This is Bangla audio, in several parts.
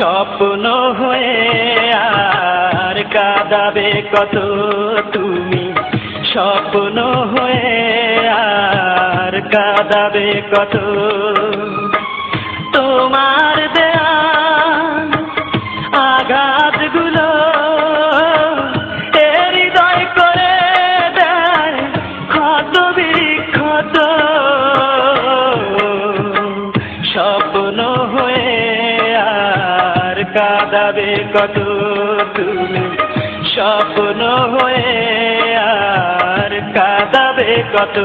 স্বপ্ন হয়ে আর কাঁদাবে কত তুমি? স্বপ্ন হয়ে আর কাদাবে কত? তোমার দেয়া আঘাতগুলো কত তুমি স্বপ্ন হয়ে আর কাঁদাবে কত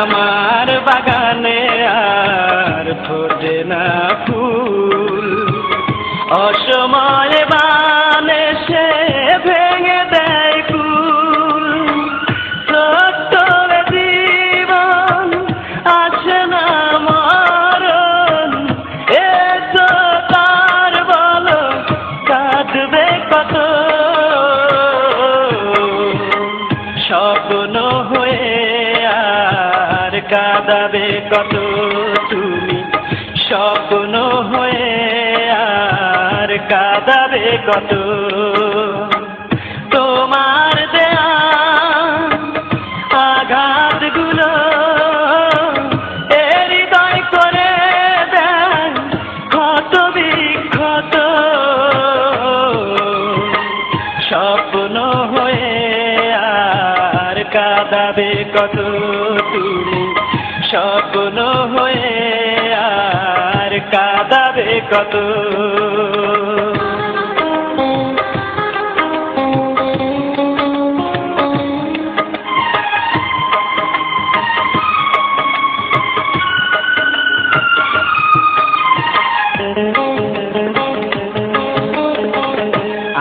আমার বাগানে আর ফোটে না ফুল। অসময়ে বানে সে ভেঙে দেয় কুল সত্য জীবন আছে না মরণ। এ তো তার বলো, কাঁদবে কত। স্বপ্ন কাঁদাবে কত তুমি? স্বপ্ন হয়ে আর কাঁদাবে কত? তোমার দেয়া আঘাতগুলো হৃদয় করে দেয় ক্ষত বিক্ষত। স্বপ্ন হয়ে আর কাঁদাবে কত তুমি? স্বপ্ন হয়ে আর কাদাবে কত?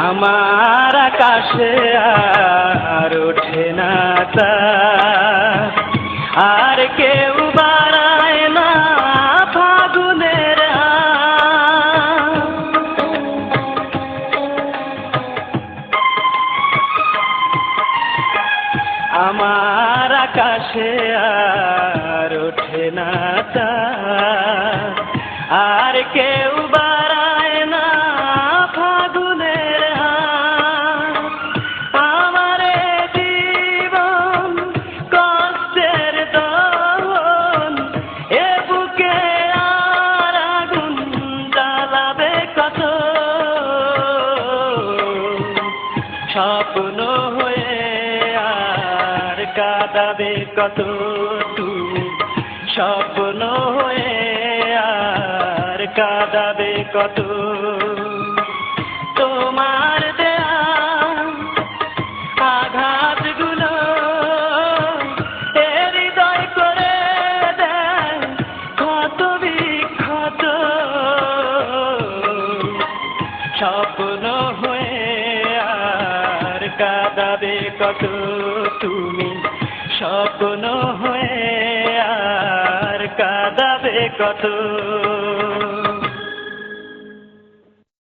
আমার আকাশে আর ওঠে না তার, আর কেউ বাড়ায় না ফাগুনের আমার আকাশে আর ওঠে না আর কেউ বাড়ায় কাঁদাবে কত স্বপ্ন হয়ে আর কাঁদাবে কত তোমার দেয়া আঘাতগুলো এ হৃদয় করে দেয় ক্ষত বিক্ষত। স্বপ্ন হয়ে আর কাঁদাবে কত তুমি স্বপ্ন হয়ে আর কাঁদাবে কত